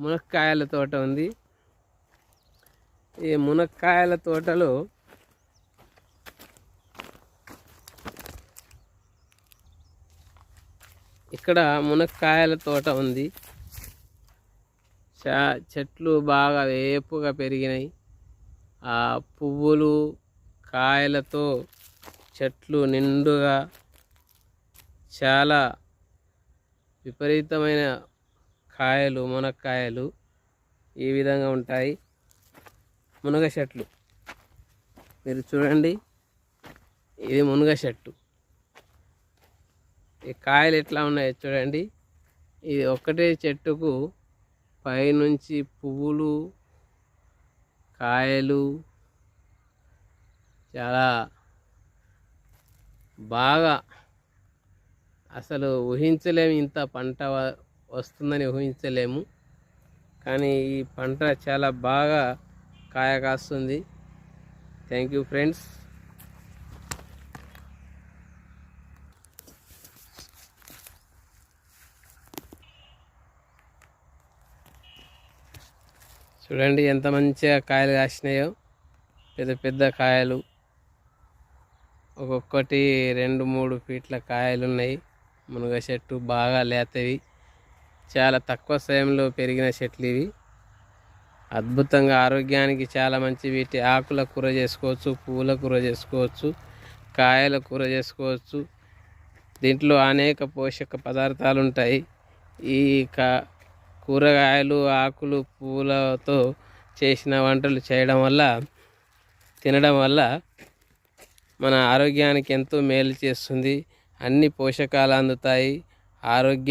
మునక్కాయల తోట ఉంది. ఈ మునక్కాయల తోటలో ఇక్కడ మునక్కాయల తోట ఉంది. చా చెట్లు బాగా వేపుగా పెరిగినాయి. ఆ పువ్వులు కాయలతో చెట్లు నిండుగా చాలా విపరీతమైన కాయలు మునక్కాయలు ఈ విధంగా ఉంటాయి. మునగ చెట్లు. మీరు చూడండి. ఇది మునగ చెట్టు. ఈ కాయలు ఎట్లా ఉన్నాయో చూడండి. ఇది ఒక్కటే చెట్టుకు పైనుంచి పువ్వులు కాయలు చాలా బాగా అసలు ఊహించలేము ఇంత పంట వస్తుందని ఊహించలేము. కానీ ఈ పంట చాలా బాగా కాయ కాస్తుంది. Thank you friends. చూడండి ఎంత మంచిగా కాయలు కాసినాయో. పెద్ద పెద్ద కాయలు. ఒక్కొక్కటి రెండు మూడు ఫీట్ల కాయలు ఉన్నాయి మునగ చెట్టు బాగా లేతవి. చాలా తక్కువ సమయంలో పెరిగిన చెట్లు ఇవి. అద్భుతంగా ఆరోగ్యానికి చాలా మంచి వీటి ఆకుల కూర చేసుకోవచ్చు పువ్వుల కూర చేసుకోవచ్చు కాయల కూర చేసుకోవచ్చు. దీంట్లో అనేక పోషక పదార్థాలు ఉంటాయి. ఈ కా కూరగాయలు ఆకులు పువ్వులతో చేసిన వంటలు చేయడం వల్ల తినడం వల్ల మన ఆరోగ్యానికి ఎంతో మేలు చేస్తుంది. అన్ని పోషకాలు అందుతాయి. ఆరోగ్య